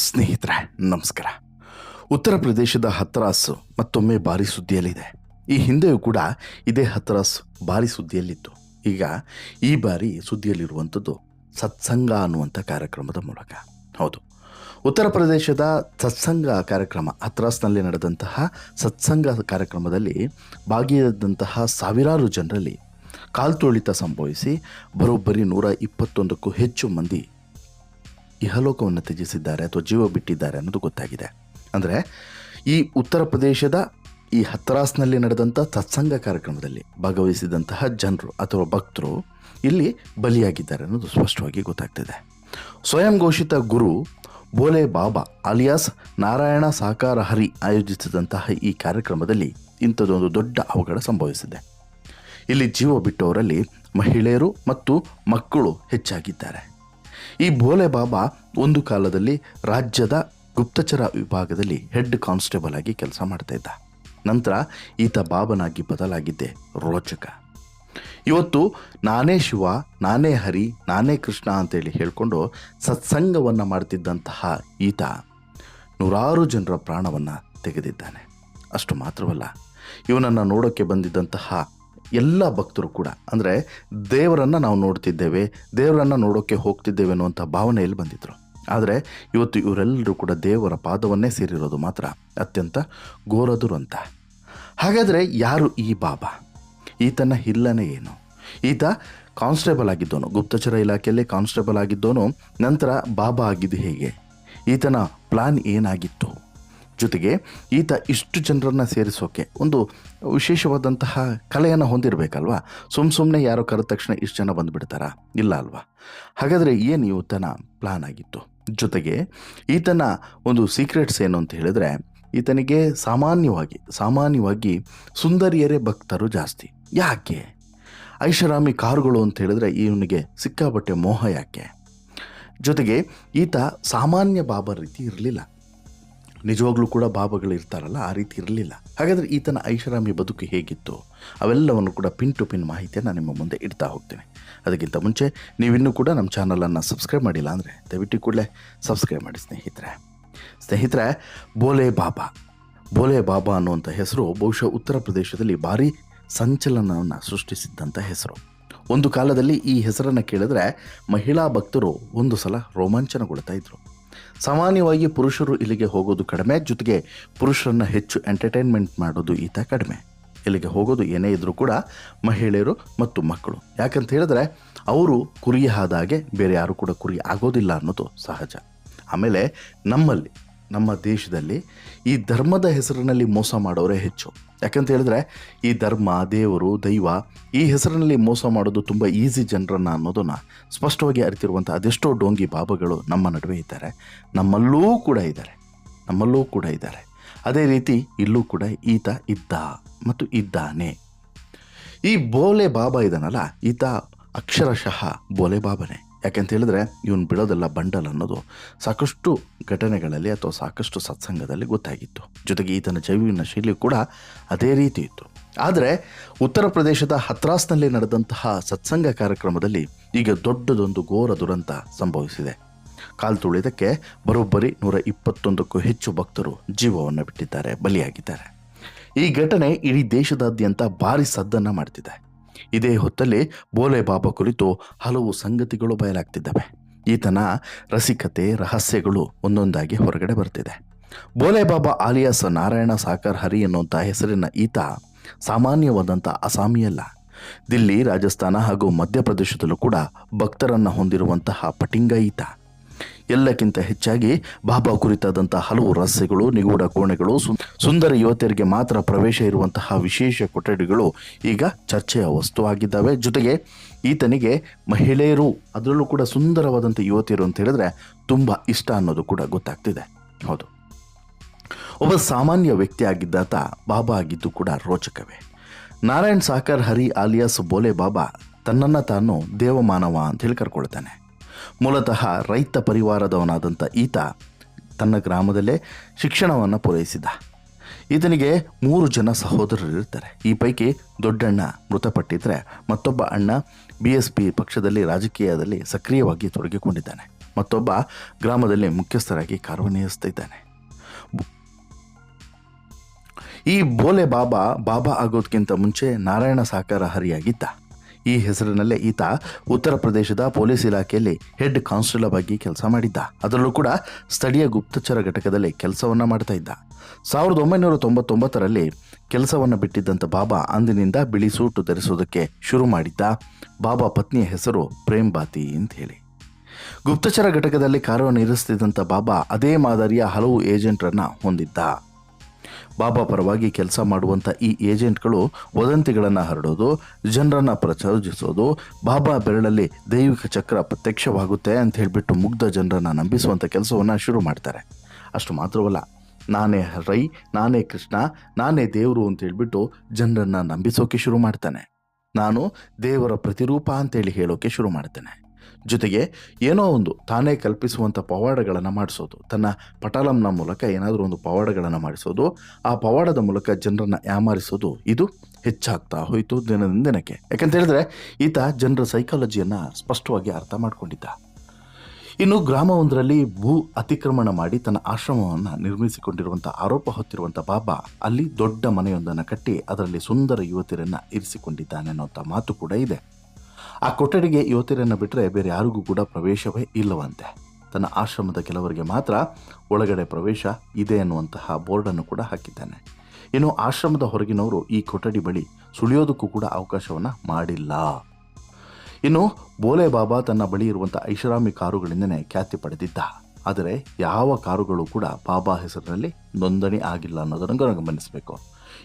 ಸ್ನೇಹಿತರೆ, ನಮಸ್ಕಾರ. ಉತ್ತರ ಪ್ರದೇಶದ ಹತ್ರಾಸ್ ಮತ್ತೊಮ್ಮೆ ಭಾರಿ ಸುದ್ದಿಯಲ್ಲಿದೆ. ಈ ಹಿಂದೆಯೂ ಕೂಡ ಇದೇ ಹತ್ರಾಸ್ ಭಾರಿ ಸುದ್ದಿಯಲ್ಲಿತ್ತು. ಈಗ ಈ ಬಾರಿ ಸುದ್ದಿಯಲ್ಲಿರುವಂಥದ್ದು ಸತ್ಸಂಗ ಅನ್ನುವಂಥ ಕಾರ್ಯಕ್ರಮದ ಮೂಲಕ. ಹೌದು. ಉತ್ತರ ಪ್ರದೇಶದ ಸತ್ಸಂಗ ಕಾರ್ಯಕ್ರಮ, ಹತ್ರಾಸ್ನಲ್ಲಿ ನಡೆದಂತಹ ಸತ್ಸಂಗ ಕಾರ್ಯಕ್ರಮದಲ್ಲಿ ಭಾಗಿಯಾದಂತಹ ಸಾವಿರಾರು ಜನರಲ್ಲಿ ಕಾಲ್ತುಳಿತ ಸಂಭವಿಸಿ, ಬರೋಬ್ಬರಿ ನೂರ ಇಪ್ಪತ್ತೊಂದಕ್ಕೂ ಹೆಚ್ಚು ಮಂದಿ ಇಹಲೋಕವನ್ನು ತ್ಯಜಿಸಿದ್ದಾರೆ ಅಥವಾ ಜೀವ ಬಿಟ್ಟಿದ್ದಾರೆ ಅನ್ನೋದು ಗೊತ್ತಾಗಿದೆ. ಅಂದರೆ ಈ ಉತ್ತರ ಪ್ರದೇಶದ ಈ ಹತ್ರಾಸ್ನಲ್ಲಿ ನಡೆದಂಥ ಸತ್ಸಂಗ ಕಾರ್ಯಕ್ರಮದಲ್ಲಿ ಭಾಗವಹಿಸಿದಂತಹ ಜನರು ಅಥವಾ ಭಕ್ತರು ಇಲ್ಲಿ ಬಲಿಯಾಗಿದ್ದಾರೆ ಅನ್ನೋದು ಸ್ಪಷ್ಟವಾಗಿ ಗೊತ್ತಾಗ್ತಿದೆ. ಸ್ವಯಂ ಘೋಷಿತ ಗುರು ಬೋಲೆ ಬಾಬಾ ಅಲಿಯಾಸ್ ನಾರಾಯಣ ಸಾಕಾರ ಹರಿ ಆಯೋಜಿಸಿದಂತಹ ಈ ಕಾರ್ಯಕ್ರಮದಲ್ಲಿ ಇಂಥದ್ದೊಂದು ದೊಡ್ಡ ಅವಘಡ ಸಂಭವಿಸಿದೆ. ಇಲ್ಲಿ ಜೀವ ಬಿಟ್ಟವರಲ್ಲಿ ಮಹಿಳೆಯರು ಮತ್ತು ಮಕ್ಕಳು ಹೆಚ್ಚಾಗಿದ್ದಾರೆ. ಈ ಭೋಲೆ ಬಾಬಾ ಒಂದು ಕಾಲದಲ್ಲಿ ರಾಜ್ಯದ ಗುಪ್ತಚರ ವಿಭಾಗದಲ್ಲಿ ಹೆಡ್ ಕಾನ್ಸ್ಟೇಬಲ್ ಆಗಿ ಕೆಲಸ ಮಾಡ್ತಾ ಇದ್ದ. ನಂತರ ಈತ ಬಾಬನಾಗಿ ಬದಲಾಗಿದ್ದೆ ರೋಚಕ. ಇವತ್ತು ನಾನೇ ಶಿವ, ನಾನೇ ಹರಿ, ನಾನೇ ಕೃಷ್ಣ ಅಂತೇಳಿ ಹೇಳಿಕೊಂಡು ಸತ್ಸಂಗವನ್ನು ಮಾಡ್ತಿದ್ದಂತಹ ಈತ ನೂರಾರು ಜನರ ಪ್ರಾಣವನ್ನು ತೆಗೆದಿದ್ದಾನೆ. ಅಷ್ಟು ಮಾತ್ರವಲ್ಲ, ಇವನನ್ನು ನೋಡೋಕ್ಕೆ ಬಂದಿದ್ದಂತಹ ಎಲ್ಲ ಭಕ್ತರು ಕೂಡ. ಅಂದರೆ ದೇವರನ್ನು ನಾವು ನೋಡ್ತಿದ್ದೇವೆ, ದೇವರನ್ನು ನೋಡೋಕ್ಕೆ ಹೋಗ್ತಿದ್ದೇವೆ ಅನ್ನುವಂಥ ಭಾವನೆಯಲ್ಲಿ ಬಂದಿದ್ದರು ಆದರೆ ಇವತ್ತು ಇವರೆಲ್ಲರೂ ಕೂಡ ದೇವರ ಪಾದವನ್ನೇ ಸೇರಿರೋದು ಮಾತ್ರ ಅತ್ಯಂತ ಘೋರದುರಂತ ಹಾಗಾದರೆ ಯಾರು ಈ ಬಾಬಾ? ಈತನ ಹಿಲ್ಲನೆ ಏನು? ಈತ ಕಾನ್ಸ್ಟೇಬಲ್ ಆಗಿದ್ದವನು, ಗುಪ್ತಚರ ಇಲಾಖೆಯಲ್ಲಿ ಕಾನ್ಸ್ಟೇಬಲ್ ಆಗಿದ್ದವನು, ನಂತರ ಬಾಬಾ ಆಗಿದ್ದು ಹೇಗೆ? ಈತನ ಪ್ಲಾನ್ ಏನಾಗಿತ್ತು? ಜೊತೆಗೆ ಈತ ಇಷ್ಟು ಜನರನ್ನು ಸೇರಿಸೋಕೆ ಒಂದು ವಿಶೇಷವಾದಂತಹ ಕಲೆಯನ್ನು ಹೊಂದಿರಬೇಕಲ್ವಾ? ಸುಮ್ಮ ಸುಮ್ಮನೆ ಯಾರೋ ಕರೆದ ತಕ್ಷಣ ಇಷ್ಟು ಜನ ಬಂದುಬಿಡ್ತಾರಾ? ಇಲ್ಲ ಅಲ್ವಾ? ಹಾಗಾದರೆ ಏನು ಈತನ ಪ್ಲಾನ್ ಆಗಿತ್ತು? ಜೊತೆಗೆ ಈತನ ಒಂದು ಸೀಕ್ರೆಟ್ಸ್ ಏನು ಅಂತ ಹೇಳಿದ್ರೆ, ಈತನಿಗೆ ಸಾಮಾನ್ಯವಾಗಿ ಸಾಮಾನ್ಯವಾಗಿ ಸುಂದರಿಯರೇ ಭಕ್ತರು ಜಾಸ್ತಿ. ಯಾಕೆ? ಐಷಾರಾಮಿ ಕಾರುಗಳು ಅಂತ ಹೇಳಿದ್ರೆ ಇವನಿಗೆ ಸಿಕ್ಕಾಪಟ್ಟೆ ಮೋಹ ಯಾಕೆ? ಜೊತೆಗೆ ಈತ ಸಾಮಾನ್ಯ ಬಾಬಾ ರೀತಿ ಇರಲಿಲ್ಲ. ನಿಜವಾಗ್ಲೂ ಕೂಡ ಬಾಬಾಗಳು ಇರ್ತಾರಲ್ಲ, ಆ ರೀತಿ ಇರಲಿಲ್ಲ. ಹಾಗಾದರೆ ಈತನ ಐಷಾರಾಮಿ ಬದುಕು ಹೇಗಿತ್ತು? ಅವೆಲ್ಲವನ್ನು ಕೂಡ ಪಿನ್ ಟು ಪಿನ್ ಮಾಹಿತಿಯನ್ನು ನಿಮ್ಮ ಮುಂದೆ ಇಡ್ತಾ ಹೋಗ್ತೇನೆ. ಅದಕ್ಕಿಂತ ಮುಂಚೆ ನೀವಿನ್ನೂ ಕೂಡ ನಮ್ಮ ಚಾನಲನ್ನು ಸಬ್ಸ್ಕ್ರೈಬ್ ಮಾಡಿಲ್ಲ ಅಂದರೆ ದಯವಿಟ್ಟು ಕೂಡಲೇ ಸಬ್ಸ್ಕ್ರೈಬ್ ಮಾಡಿ ಸ್ನೇಹಿತರೆ. ಸ್ನೇಹಿತರೆ ಬೋಲೆ ಬಾಬಾ. ಬೋಲೆ ಬಾಬಾ ಅನ್ನುವಂಥ ಹೆಸರು ಬಹುಶಃ ಉತ್ತರ ಪ್ರದೇಶದಲ್ಲಿ ಭಾರಿ ಸಂಚಲನವನ್ನು ಸೃಷ್ಟಿಸಿದ್ದಂಥ ಹೆಸರು. ಒಂದು ಕಾಲದಲ್ಲಿ ಈ ಹೆಸರನ್ನು ಕೇಳಿದ್ರೆ ಮಹಿಳಾ ಭಕ್ತರು ಒಂದು ಸಲ ರೋಮಾಂಚನಗೊಳ್ತಾ ಇದ್ರು. ಸಾಮಾನ್ಯವಾಗಿ ಪುರುಷರು ಇಲ್ಲಿಗೆ ಹೋಗೋದು ಕಡಿಮೆ, ಜೊತೆಗೆ ಪುರುಷರನ್ನು ಹೆಚ್ಚು ಎಂಟರ್ಟೈನ್ಮೆಂಟ್ ಮಾಡೋದು ಈತ ಕಡಿಮೆ. ಇಲ್ಲಿಗೆ ಹೋಗೋದು ಏನೇ ಇದ್ದರೂ ಕೂಡ ಮಹಿಳೆಯರು ಮತ್ತು ಮಕ್ಕಳು. ಯಾಕಂತ ಹೇಳಿದ್ರೆ, ಅವರು ಕುರಿ ಆದಾಗೆ ಬೇರೆ ಯಾರು ಕೂಡ ಕುರಿ ಆಗೋದಿಲ್ಲ ಅನ್ನೋದು ಸಹಜ. ಆಮೇಲೆ ನಮ್ಮಲ್ಲಿ, ನಮ್ಮ ದೇಶದಲ್ಲಿ ಈ ಧರ್ಮದ ಹೆಸರಿನಲ್ಲಿ ಮೋಸ ಮಾಡೋರೇ ಹೆಚ್ಚು. ಯಾಕಂತ ಹೇಳಿದ್ರೆ, ಈ ಧರ್ಮ, ದೇವರು, ದೈವ ಈ ಹೆಸರಿನಲ್ಲಿ ಮೋಸ ಮಾಡೋದು ತುಂಬ ಈಸಿ ಜನರನ್ನು ಅನ್ನೋದನ್ನು ಸ್ಪಷ್ಟವಾಗಿ ಅರಿತಿರುವಂಥ ಅದೆಷ್ಟೋ ಡೋಂಗಿ ಬಾಬಾಗಳು ನಮ್ಮ ನಡುವೆ ಇದ್ದಾರೆ. ನಮ್ಮಲ್ಲೂ ಕೂಡ ಇದ್ದಾರೆ. ನಮ್ಮಲ್ಲೂ ಕೂಡ ಇದ್ದಾರೆ. ಅದೇ ರೀತಿ ಇಲ್ಲೂ ಕೂಡ ಈತ ಇದ್ದ ಮತ್ತು ಇದ್ದಾನೆ. ಈ ಬೋಲೆ ಬಾಬಾ ಇದನ್ನಲ್ಲ ಈತ ಅಕ್ಷರಶಃ ಬೋಲೆ ಬಾಬನೇ. ಯಾಕೆಂತ ಹೇಳಿದ್ರೆ ಇವನು ಬಿಡೋದೆಲ್ಲ ಬಂಡಲ್ ಅನ್ನೋದು ಸಾಕಷ್ಟು ಘಟನೆಗಳಲ್ಲಿ ಅಥವಾ ಸಾಕಷ್ಟು ಸತ್ಸಂಗದಲ್ಲಿ ಗೊತ್ತಾಗಿತ್ತು. ಜೊತೆಗೆ ಈತನ ಜೈವಿನ ಶೈಲಿ ಕೂಡ ಅದೇ ರೀತಿ ಇತ್ತು. ಆದರೆ ಉತ್ತರ ಪ್ರದೇಶದ ಹತ್ರಾಸ್ನಲ್ಲಿ ನಡೆದಂತಹ ಸತ್ಸಂಗ ಕಾರ್ಯಕ್ರಮದಲ್ಲಿ ಈಗ ದೊಡ್ಡದೊಂದು ಘೋರ ದುರಂತ ಸಂಭವಿಸಿದೆ. ಕಾಲು ತುಳಿದಕ್ಕೆ ಬರೋಬ್ಬರಿ ನೂರ ಇಪ್ಪತ್ತೊಂದಕ್ಕೂ ಹೆಚ್ಚು ಭಕ್ತರು ಜೀವವನ್ನು ಬಿಟ್ಟಿದ್ದಾರೆ, ಬಲಿಯಾಗಿದ್ದಾರೆ. ಈ ಘಟನೆ ಇಡೀ ದೇಶದಾದ್ಯಂತ ಭಾರಿ ಸದ್ದನ್ನು ಮಾಡ್ತಿದೆ. ಇದೇ ಹೊತ್ತಲ್ಲಿ ಬೋಲೆ ಬಾಬಾ ಕುರಿತು ಹಲವು ಸಂಗತಿಗಳು ಬಯಲಾಗ್ತಿದ್ದಾವೆ. ಈತನ ರಸಿಕತೆ, ರಹಸ್ಯಗಳು ಒಂದೊಂದಾಗಿ ಹೊರಗಡೆ ಬರ್ತಿದೆ. ಬೋಲೆ ಬಾಬಾ ಆಲಿಯಾಸ್ ನಾರಾಯಣ ಸಾಕರ್ ಹರಿ ಎನ್ನುವಂಥ ಹೆಸರಿನ ಈತ ಸಾಮಾನ್ಯವಾದಂಥ ಅಸಾಮಿಯಲ್ಲ ದಿಲ್ಲಿ, ರಾಜಸ್ಥಾನ ಹಾಗೂ ಮಧ್ಯಪ್ರದೇಶದಲ್ಲೂ ಕೂಡ ಭಕ್ತರನ್ನು ಹೊಂದಿರುವಂತಹ ಪಟಿಂಗ ಈತ. ಎಲ್ಲಕ್ಕಿಂತ ಹೆಚ್ಚಾಗಿ ಬಾಬಾ ಕುರಿತಾದಂಥ ಹಲವು ರಹಸ್ಯಗಳು ನಿಗೂಢ ಕೋಣೆಗಳು ಸುಂದರ ಯುವತಿಯರಿಗೆ ಮಾತ್ರ ಪ್ರವೇಶ ಇರುವಂತಹ ವಿಶೇಷ ಕೊಠಡಿಗಳು ಈಗ ಚರ್ಚೆಯ ವಸ್ತುವಾಗಿದ್ದಾವೆ ಜೊತೆಗೆ ಈತನಿಗೆ ಮಹಿಳೆಯರು, ಅದರಲ್ಲೂ ಕೂಡ ಸುಂದರವಾದಂಥ ಯುವತಿಯರು ಅಂತ ಹೇಳಿದ್ರೆ ತುಂಬ ಇಷ್ಟ ಅನ್ನೋದು ಕೂಡ ಗೊತ್ತಾಗ್ತಿದೆ. ಹೌದು. ಒಬ್ಬ ಸಾಮಾನ್ಯ ವ್ಯಕ್ತಿ ಆಗಿದ್ದಾತ ಬಾಬಾ ಆಗಿದ್ದು ಕೂಡ ರೋಚಕವೇ. ನಾರಾಯಣ್ ಸಾಕರ್ ಹರಿ ಆಲಿಯಾಸ್ ಬೋಲೆ ಬಾಬಾ ತನ್ನನ್ನು ತಾನು ದೇವಮಾನವ ಅಂತ ಹೇಳಿ ಕರ್ಕೊಳ್ತಾನೆ. ಮೂಲತಃ ರೈತ ಪರಿವಾರದವನಾದಂಥ ಈತ ತನ್ನ ಗ್ರಾಮದಲ್ಲೇ ಶಿಕ್ಷಣವನ್ನು ಪೂರೈಸಿದ. ಈತನಿಗೆ ಮೂರು ಜನ ಸಹೋದರರು ಇರ್ತಾರೆ ಈ ಪೈಕಿ ದೊಡ್ಡಣ್ಣ ಮೃತಪಟ್ಟಿದ್ದರೆ ಮತ್ತೊಬ್ಬ ಅಣ್ಣ ಬಿ ಎಸ್ ಪಿ ಪಕ್ಷದಲ್ಲಿ ರಾಜಕೀಯದಲ್ಲಿ ಸಕ್ರಿಯವಾಗಿ ತೊಡಗಿಕೊಂಡಿದ್ದಾನೆ. ಮತ್ತೊಬ್ಬ ಗ್ರಾಮದಲ್ಲಿ ಮುಖ್ಯಸ್ಥರಾಗಿ ಕಾರ್ಯನಿರ್ವಹಿಸ್ತಿದ್ದಾನೆ. ಈ ಬೋಲೆ ಬಾಬಾ ಬಾಬಾ ಆಗೋದಕ್ಕಿಂತ ಮುಂಚೆ ನಾರಾಯಣ ಸಾಕಾರ ಹರಿಯಾಗಿದ್ದ ಈ ಹೆಸರಿನಲ್ಲೇ ಈತ ಉತ್ತರ ಪ್ರದೇಶದ ಪೊಲೀಸ್ ಇಲಾಖೆಯಲ್ಲಿ ಹೆಡ್ ಕಾನ್ಸ್ಟೇಬಲ್ ಆಗಿ ಕೆಲಸ ಮಾಡಿದ್ದ. ಅದರಲ್ಲೂ ಕೂಡ ಸ್ಥಳೀಯ ಗುಪ್ತಚರ ಘಟಕದಲ್ಲಿ ಕೆಲಸವನ್ನ ಮಾಡ್ತಾ ಇದ್ದ. ಸಾವಿರದ ಒಂಬೈನೂರ ತೊಂಬತ್ತೊಂಬತ್ತರಲ್ಲಿ ಕೆಲಸವನ್ನು ಬಿಟ್ಟಿದ್ದಂಥ ಬಾಬಾ ಅಂದಿನಿಂದ ಬಿಳಿ ಸೂಟು ಧರಿಸುವುದಕ್ಕೆ ಶುರು ಮಾಡಿದ್ದ. ಬಾಬಾ ಪತ್ನಿಯ ಹೆಸರು ಪ್ರೇಮ್ ಬಾತಿ ಅಂತ ಹೇಳಿ. ಗುಪ್ತಚರ ಘಟಕದಲ್ಲಿ ಕಾರ್ಯನಿರ್ವಹಿಸುತ್ತಿದ್ದಂಥ ಬಾಬಾ ಅದೇ ಮಾದರಿಯ ಹಲವು ಏಜೆಂಟ್ರನ್ನ ಹೊಂದಿದ್ದ. ಬಾಬಾ ಪರವಾಗಿ ಕೆಲಸ ಮಾಡುವಂಥ ಈ ಏಜೆಂಟ್ಗಳು ವದಂತಿಗಳನ್ನು ಹರಡೋದು, ಜನರನ್ನು ಪ್ರಚೋದಿಸೋದು, ಬಾಬಾ ಬೆರಳಲ್ಲಿ ದೈವಿಕ ಚಕ್ರ ಪ್ರತ್ಯಕ್ಷವಾಗುತ್ತೆ ಅಂತ ಹೇಳಿಬಿಟ್ಟು ಮುಗ್ಧ ಜನರನ್ನ ನಂಬಿಸುವಂಥ ಕೆಲಸವನ್ನು ಶುರು ಮಾಡ್ತಾರೆ. ಅಷ್ಟು ಮಾತ್ರವಲ್ಲ, ನಾನೇ ರೈ, ನಾನೇ ಕೃಷ್ಣ, ನಾನೇ ದೇವರು ಅಂತ ಹೇಳಿಬಿಟ್ಟು ಜನರನ್ನು ನಂಬಿಸೋಕೆ ಶುರು ಮಾಡ್ತಾನೆ. ನಾನು ದೇವರ ಪ್ರತಿರೂಪ ಅಂತೇಳಿ ಹೇಳೋಕೆ ಶುರು ಮಾಡ್ತಾನೆ. ಜೊತೆಗೆ ಏನೋ ಒಂದು ತಾನೇ ಕಲ್ಪಿಸುವಂಥ ಪವಾಡಗಳನ್ನು ಮಾಡಿಸೋದು. ತನ್ನ ಪಟಾಲಂನ ಮೂಲಕ ಏನಾದರೂ ಒಂದು ಪವಾಡಗಳನ್ನು ಮಾಡಿಸೋದು. ಆ ಪವಾಡದ ಮೂಲಕ ಜನರನ್ನು ಯಾಮಾರಿಸೋದು ಇದು ಹೆಚ್ಚಾಗ್ತಾ ಹೋಯಿತು ದಿನದಿಂದ ದಿನಕ್ಕೆ. ಯಾಕಂತ ಹೇಳಿದ್ರೆ ಈತ ಜನರ ಸೈಕಾಲಜಿಯನ್ನು ಸ್ಪಷ್ಟವಾಗಿ ಅರ್ಥ ಮಾಡಿಕೊಂಡಿದ್ದ. ಇನ್ನು ಗ್ರಾಮವೊಂದರಲ್ಲಿ ಭೂ ಅತಿಕ್ರಮಣ ಮಾಡಿ ತನ್ನ ಆಶ್ರಮವನ್ನು ನಿರ್ಮಿಸಿಕೊಂಡಿರುವಂಥ ಆರೋಪ ಹೊತ್ತಿರುವಂಥ ಬಾಬಾ ಅಲ್ಲಿ ದೊಡ್ಡ ಮನೆಯೊಂದನ್ನು ಕಟ್ಟಿ ಅದರಲ್ಲಿ ಸುಂದರ ಯುವತಿಯರನ್ನು ಇರಿಸಿಕೊಂಡಿದ್ದಾನೆ ಅನ್ನೋಂಥ ಮಾತು ಕೂಡ ಇದೆ. ಆ ಕೊಠಡಿಗೆ ಯುವತಿಯರನ್ನು ಬಿಟ್ಟರೆ ಬೇರೆ ಯಾರಿಗೂ ಕೂಡ ಪ್ರವೇಶವೇ ಇಲ್ಲವಂತೆ. ತನ್ನ ಆಶ್ರಮದ ಕೆಲವರಿಗೆ ಮಾತ್ರ ಒಳಗಡೆ ಪ್ರವೇಶ ಇದೆ ಅನ್ನುವಂತಹ ಬೋರ್ಡನ್ನು ಕೂಡ ಹಾಕಿದ್ದಾನೆ. ಇನ್ನು ಆಶ್ರಮದ ಹೊರಗಿನವರು ಈ ಕೊಠಡಿ ಬಳಿ ಸುಳಿಯೋದಕ್ಕೂ ಕೂಡ ಅವಕಾಶವನ್ನು ಮಾಡಿಲ್ಲ. ಇನ್ನು ಬೋಲೆ ಬಾಬಾ ತನ್ನ ಬಳಿ ಇರುವಂಥ ಐಷಾರಾಮಿ ಕಾರುಗಳಿಂದನೇ ಖ್ಯಾತಿ ಪಡೆದಿದ್ದ. ಆದರೆ ಯಾವ ಕಾರುಗಳು ಕೂಡ ಬಾಬಾ ಹೆಸರಿನಲ್ಲಿ ನೋಂದಣಿ ಆಗಿಲ್ಲ ಅನ್ನೋದನ್ನು ಗಮನಿಸಬೇಕು.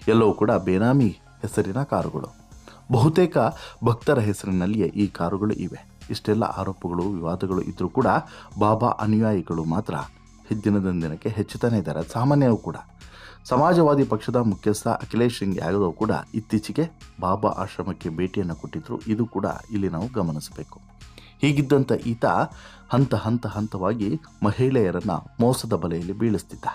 ಎಲ್ಲವೂ ಕೂಡ ಬೇನಾಮಿ ಹೆಸರಿನ ಕಾರುಗಳು. ಬಹುತೇಕ ಭಕ್ತರ ಹೆಸರಿನಲ್ಲಿಯೇ ಈ ಕಾರುಗಳು ಇವೆ. ಇಷ್ಟೆಲ್ಲ ಆರೋಪಗಳು, ವಿವಾದಗಳು ಇದ್ದರೂ ಕೂಡ ಬಾಬಾ ಅನುಯಾಯಿಗಳು ಮಾತ್ರ ದಿನದಿಂದ ದಿನಕ್ಕೆ ಹೆಚ್ಚುತ್ತಾನೆ ಇದ್ದಾರೆ. ಸಾಮಾನ್ಯವೂ ಕೂಡ. ಸಮಾಜವಾದಿ ಪಕ್ಷದ ಮುಖ್ಯಸ್ಥ ಅಖಿಲೇಶ್ ಸಿಂಗ್ ಯಾದವ್ ಕೂಡ ಇತ್ತೀಚೆಗೆ ಬಾಬಾ ಆಶ್ರಮಕ್ಕೆ ಭೇಟಿಯನ್ನು ಕೊಟ್ಟಿದ್ರು. ಇದು ಕೂಡ ಇಲ್ಲಿ ನಾವು ಗಮನಿಸಬೇಕು. ಹೀಗಿದ್ದಂಥ ಈತ ಹಂತ ಹಂತ ಹಂತವಾಗಿ ಮಹಿಳೆಯರನ್ನ ಮೋಸದ ಬಲೆಯಲ್ಲಿ ಬೀಳಿಸ್ತಿದ್ದ.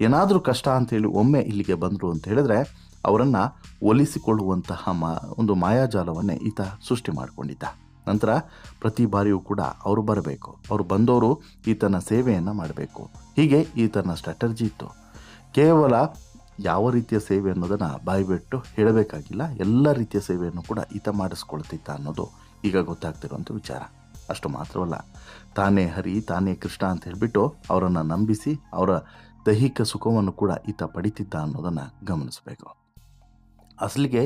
ಏನಾದರೂ ಕಷ್ಟ ಅಂತೇಳಿ ಒಮ್ಮೆ ಇಲ್ಲಿಗೆ ಬಂದರು ಅಂತ ಹೇಳಿದ್ರೆ ಅವರನ್ನು ಒಲಿಸಿಕೊಳ್ಳುವಂತಹ ಮಾ, ಒಂದು ಮಾಯಾಜಾಲವನ್ನೇ ಈತ ಸೃಷ್ಟಿ ಮಾಡಿಕೊಂಡಿದ್ದ. ನಂತರ ಪ್ರತಿ ಬಾರಿಯೂ ಕೂಡ ಅವರು ಬರಬೇಕು. ಅವರು ಬಂದವರು ಈತನ ಸೇವೆಯನ್ನು ಮಾಡಬೇಕು. ಹೀಗೆ ಈತನ ಸ್ಟ್ರಾಟರ್ಜಿ ಇತ್ತು. ಕೇವಲ ಯಾವ ರೀತಿಯ ಸೇವೆ ಅನ್ನೋದನ್ನು ಬಾಯಿಬಿಟ್ಟು ಹೇಳಬೇಕಾಗಿಲ್ಲ. ಎಲ್ಲ ರೀತಿಯ ಸೇವೆಯನ್ನು ಕೂಡ ಈತ ಮಾಡಿಸ್ಕೊಳ್ತಿದ್ದ ಅನ್ನೋದು ಈಗ ಗೊತ್ತಾಗ್ತಿರುವಂಥ ವಿಚಾರ. ಅಷ್ಟು ಮಾತ್ರವಲ್ಲ, ತಾನೇ ಹರಿ, ತಾನೇ ಕೃಷ್ಣ ಅಂತ ಹೇಳಿಬಿಟ್ಟು ಅವರನ್ನು ನಂಬಿಸಿ ಅವರ ದೈಹಿಕ ಸುಖವನ್ನು ಕೂಡ ಈತ ಪಡಿತಿದ್ದ ಅನ್ನೋದನ್ನು ಗಮನಿಸಬೇಕು. ಅಸಲಿಗೆ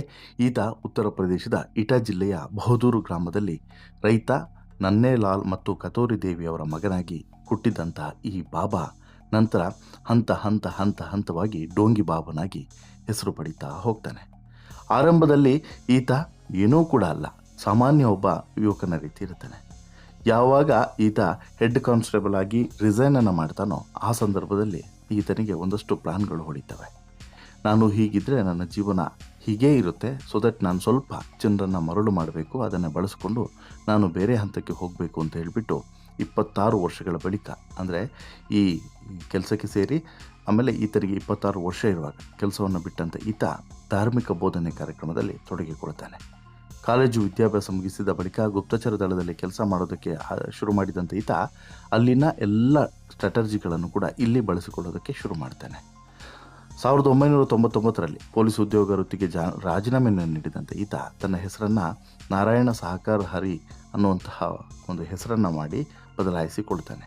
ಈತ ಉತ್ತರ ಪ್ರದೇಶದ ಇಟಾ ಜಿಲ್ಲೆಯ ಬಹದೂರು ಗ್ರಾಮದಲ್ಲಿ ರೈತ, ನನ್ನೇಲಾಲ್ ಮತ್ತು ಕತೋರಿ ದೇವಿಯವರ ಮಗನಾಗಿ ಹುಟ್ಟಿದಂತಹ ಈ ಬಾಬಾ ನಂತರ ಹಂತ ಹಂತ ಹಂತ ಹಂತವಾಗಿ ಡೋಂಗಿ ಬಾಬನಾಗಿ ಹೆಸರು ಪಡೀತಾ ಹೋಗ್ತಾನೆ. ಆರಂಭದಲ್ಲಿ ಈತ ಏನೂ ಕೂಡ ಅಲ್ಲ, ಸಾಮಾನ್ಯ ಒಬ್ಬ ಯುವಕನ ರೀತಿ ಇರ್ತಾನೆ ಯಾವಾಗ ಈತ ಹೆಡ್ ಕಾನ್ಸ್ಟೇಬಲ್ ಆಗಿ ರಿಸೈನನ್ನು ಮಾಡ್ತಾನೋ ಆ ಸಂದರ್ಭದಲ್ಲಿ ಈತನಿಗೆ ಒಂದಷ್ಟು ಪ್ಲಾನ್ಗಳು ಹೊಡಿತವೆ ನಾನು ಹೀಗಿದ್ದರೆ ನನ್ನ ಜೀವನ ಹೀಗೇ ಇರುತ್ತೆ. ಸೊ ದಟ್ ನಾನು ಸ್ವಲ್ಪ ಜನರನ್ನು ಮರಳು ಮಾಡಬೇಕು, ಅದನ್ನು ಬಳಸಿಕೊಂಡು ನಾನು ಬೇರೆ ಹಂತಕ್ಕೆ ಹೋಗಬೇಕು ಅಂತ ಹೇಳಿಬಿಟ್ಟು ಇಪ್ಪತ್ತಾರು ವರ್ಷಗಳ ಬಳಿಕ, ಅಂದರೆ ಈ ಕೆಲಸಕ್ಕೆ ಸೇರಿ ಆಮೇಲೆ ಈತನಿಗೆ ಇಪ್ಪತ್ತಾರು ವರ್ಷ ಇರುವಾಗ ಕೆಲಸವನ್ನು ಬಿಟ್ಟಂತ ಈತ ಧಾರ್ಮಿಕ ಬೋಧನೆ ಕಾರ್ಯಕ್ರಮದಲ್ಲಿ ತೊಡಗಿಕೊಳ್ತಾನೆ. ಕಾಲೇಜು ವಿದ್ಯಾಭ್ಯಾಸ ಮುಗಿಸಿದ ಬಳಿಕ ಗುಪ್ತಚರ ದಳದಲ್ಲಿ ಕೆಲಸ ಮಾಡೋದಕ್ಕೆ ಶುರು ಮಾಡಿದಂಥ ಈತ ಅಲ್ಲಿನ ಎಲ್ಲ ಸ್ಟ್ರಾಟಜಿಗಳನ್ನು ಕೂಡ ಇಲ್ಲಿ ಬಳಸಿಕೊಳ್ಳೋದಕ್ಕೆ ಶುರು ಮಾಡ್ತಾನೆ. ಸಾವಿರದ ಒಂಬೈನೂರ ತೊಂಬತ್ತೊಂಬತ್ತರಲ್ಲಿ ಪೊಲೀಸ್ ಉದ್ಯೋಗ ವೃತ್ತಿಗೆ ಜಾ ರಾಜೀನಾಮೆಯನ್ನು ನೀಡಿದಂತೆ ಈತ ತನ್ನ ಹೆಸರನ್ನು ನಾರಾಯಣ ಸಹಕಾರ ಹರಿ ಅನ್ನುವಂತಹ ಒಂದು ಹೆಸರನ್ನು ಮಾಡಿ ಬದಲಾಯಿಸಿಕೊಳ್ತಾನೆ.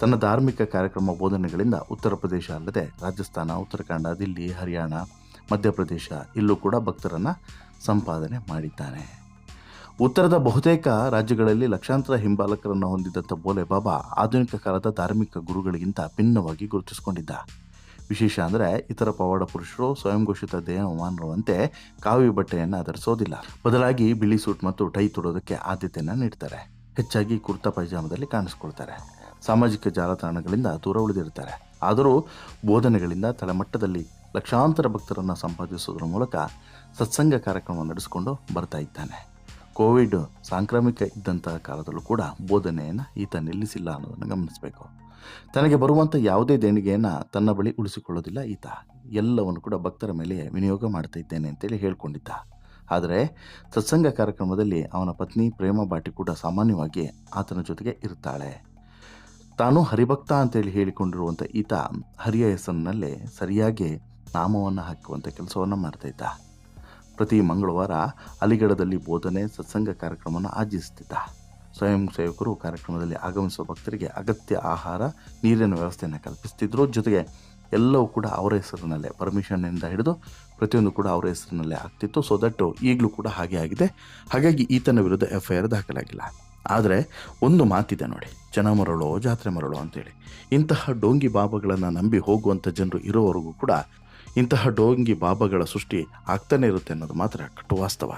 ತನ್ನ ಧಾರ್ಮಿಕ ಕಾರ್ಯಕ್ರಮ ಬೋಧನೆಗಳಿಂದ ಉತ್ತರ ಪ್ರದೇಶ ಅಲ್ಲದೆ ರಾಜಸ್ಥಾನ, ಉತ್ತರಾಖಂಡ, ದಿಲ್ಲಿ, ಹರಿಯಾಣ, ಮಧ್ಯಪ್ರದೇಶ ಇಲ್ಲೂ ಕೂಡ ಭಕ್ತರನ್ನು ಸಂಪಾದನೆ ಮಾಡಿದ್ದಾನೆ. ಉತ್ತರದ ಬಹುತೇಕ ರಾಜ್ಯಗಳಲ್ಲಿ ಲಕ್ಷಾಂತರ ಹಿಂಬಾಲಕರನ್ನು ಹೊಂದಿದ್ದಂಥ ಬೋಲೆ ಬಾಬಾ ಆಧುನಿಕ ಕಾಲದ ಧಾರ್ಮಿಕ ಗುರುಗಳಿಗಿಂತ ಭಿನ್ನವಾಗಿ ಗುರುತಿಸಿಕೊಂಡಿದ್ದ. ವಿಶೇಷ ಅಂದರೆ ಇತರ ಪವಾಡ ಪುರುಷರು ಸ್ವಯಂ ಘೋಷಿತ ದೇವಮಾನರುವಂತೆ ಕಾವಿ ಬಟ್ಟೆಯನ್ನು ಧರಿಸೋದಿಲ್ಲ. ಬದಲಾಗಿ ಬಿಳಿ ಸೂಟ್ ಮತ್ತು ಟೈ ತೊಡೋದಕ್ಕೆ ಆದ್ಯತೆಯನ್ನು ನೀಡ್ತಾರೆ. ಹೆಚ್ಚಾಗಿ ಕುರ್ತಾ ಪೈಜಾಮದಲ್ಲಿ ಕಾಣಿಸ್ಕೊಳ್ತಾರೆ. ಸಾಮಾಜಿಕ ಜಾಲತಾಣಗಳಿಂದ ದೂರ ಉಳಿದಿರ್ತಾರೆ. ಆದರೂ ಬೋಧನೆಗಳಿಂದ ತಳಮಟ್ಟದಲ್ಲಿ ಲಕ್ಷಾಂತರ ಭಕ್ತರನ್ನು ಸಂಪಾದಿಸುವುದರ ಮೂಲಕ ಸತ್ಸಂಗ ಕಾರ್ಯಕ್ರಮ ನಡೆಸಿಕೊಂಡು ಬರ್ತಾ ಇದ್ದಾನೆ. ಕೋವಿಡ್ ಸಾಂಕ್ರಾಮಿಕ ಇದ್ದಂತಹ ಕಾಲದಲ್ಲೂ ಕೂಡ ಬೋಧನೆಯನ್ನು ಈತ ನಿಲ್ಲಿಸಿಲ್ಲ ಅನ್ನೋದನ್ನು ಗಮನಿಸಬೇಕು. ತನಗೆ ಬರುವಂಥ ಯಾವುದೇ ದೇಣಿಗೆಯನ್ನು ತನ್ನ ಬಳಿ ಉಳಿಸಿಕೊಳ್ಳೋದಿಲ್ಲ ಈತ. ಎಲ್ಲವನ್ನು ಕೂಡ ಭಕ್ತರ ಮೇಲೆ ವಿನಿಯೋಗ ಮಾಡ್ತಾ ಇದ್ದೇನೆ ಅಂತೇಳಿ ಹೇಳ್ಕೊಂಡಿದ್ದ. ಆದರೆ ಸತ್ಸಂಗ ಕಾರ್ಯಕ್ರಮದಲ್ಲಿ ಅವನ ಪತ್ನಿ ಪ್ರೇಮ ಬಾಟಿ ಕೂಡ ಸಾಮಾನ್ಯವಾಗಿ ಆತನ ಜೊತೆಗೆ ಇರ್ತಾಳೆ. ತಾನು ಹರಿಭಕ್ತ ಅಂತೇಳಿ ಹೇಳಿಕೊಂಡಿರುವಂಥ ಈತ ಹರಿಯ ಹೆಸರಿನಲ್ಲೇ ಸರಿಯಾಗಿ ನಾಮವನ್ನು ಹಾಕುವಂಥ ಕೆಲಸವನ್ನು ಮಾಡ್ತಾ ಇದ್ದ. ಪ್ರತಿ ಮಂಗಳವಾರ ಅಲಿಗಢದಲ್ಲಿ ಬೋಧನೆ, ಸತ್ಸಂಗ ಕಾರ್ಯಕ್ರಮವನ್ನು ಆಯೋಜಿಸುತ್ತಿದ್ದ ಸ್ವಯಂ ಸೇವಕರು ಕಾರ್ಯಕ್ರಮದಲ್ಲಿ ಆಗಮಿಸುವ ಭಕ್ತರಿಗೆ ಅಗತ್ಯ ಆಹಾರ, ನೀರಿನ ವ್ಯವಸ್ಥೆಯನ್ನು ಕಲ್ಪಿಸ್ತಿದ್ರು. ಜೊತೆಗೆ ಎಲ್ಲವೂ ಕೂಡ ಅವರ ಹೆಸರಿನಲ್ಲೇ ಪರ್ಮಿಷನ್ನಿಂದ ಹಿಡಿದು ಪ್ರತಿಯೊಂದು ಕೂಡ ಅವರ ಹೆಸರಿನಲ್ಲೇ ಆಗ್ತಿತ್ತು. ಸೊ ದಟ್ ಈಗಲೂ ಕೂಡ ಹಾಗೆ ಆಗಿದೆ. ಹಾಗಾಗಿ ಈತನ ವಿರುದ್ಧ ಎಫ್ ಐ ಆರ್ ದಾಖಲಾಗಿಲ್ಲ. ಆದರೆ ಒಂದು ಮಾತಿದೆ ನೋಡಿ, ಜನ ಮರಳೋ ಜಾತ್ರೆ ಮರಳೋ ಅಂತೇಳಿ. ಇಂತಹ ಡೋಂಗಿ ಬಾಬಾಗಳನ್ನು ನಂಬಿ ಹೋಗುವಂಥ ಜನರು ಇರೋವರೆಗೂ ಕೂಡ ಇಂತಹ ಡೋಂಗಿ ಬಾಬಾಗಳ ಸೃಷ್ಟಿ ಆಗ್ತಾನೆ ಇರುತ್ತೆ ಅನ್ನೋದು ಮಾತ್ರ ಕಟ್ಟು ವಾಸ್ತವ.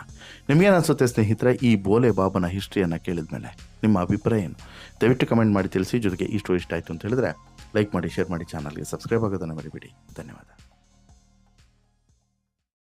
ನಿಮಗೇನು ಅನಿಸುತ್ತೆ ಸ್ನೇಹಿತರೆ ಈ ಬೋಲೆ ಬಾಬನ ಹಿಸ್ಟ್ರಿಯನ್ನು ಕೇಳಿದ ಮೇಲೆ ನಿಮ್ಮ ಅಭಿಪ್ರಾಯ ಏನು? ದಯವಿಟ್ಟು ಕಮೆಂಟ್ ಮಾಡಿ ತಿಳಿಸಿ, ಜೊತೆಗೆ ಇಷ್ಟು ಇಷ್ಟ ಆಯಿತು ಅಂತ ಹೇಳಿದ್ರೆ ಲೈಕ್ ಮಾಡಿ, ಶೇರ್ ಮಾಡಿ, ಚಾನಲ್ಗೆ ಸಬ್ಸ್ಕ್ರೈಬ್ ಆಗೋದನ್ನು ಮರಿಬೇಡಿ. ಧನ್ಯವಾದ.